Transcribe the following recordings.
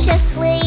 maliciously.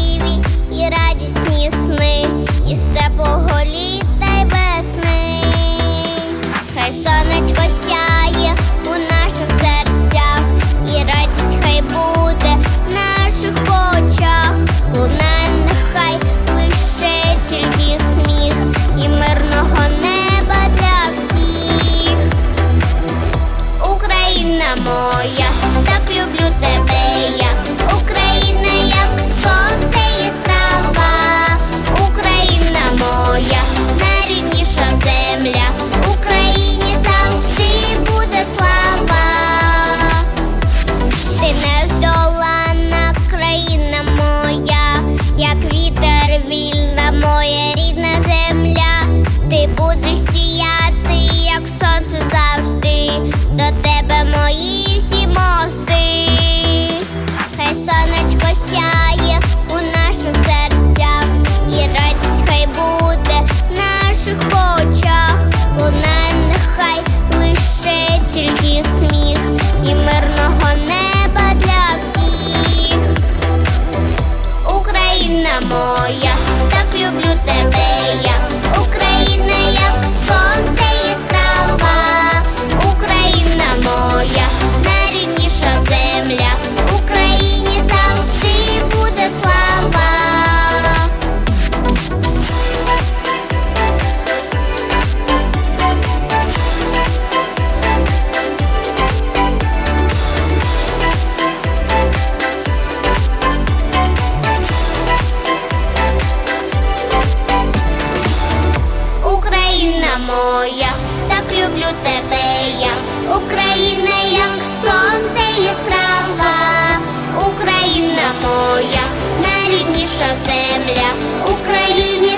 моя, так люблю тебе я. моя, так люблю тебе, я, Україна, як сонце яскрава, Україна моя, найрідніша земля, Україні.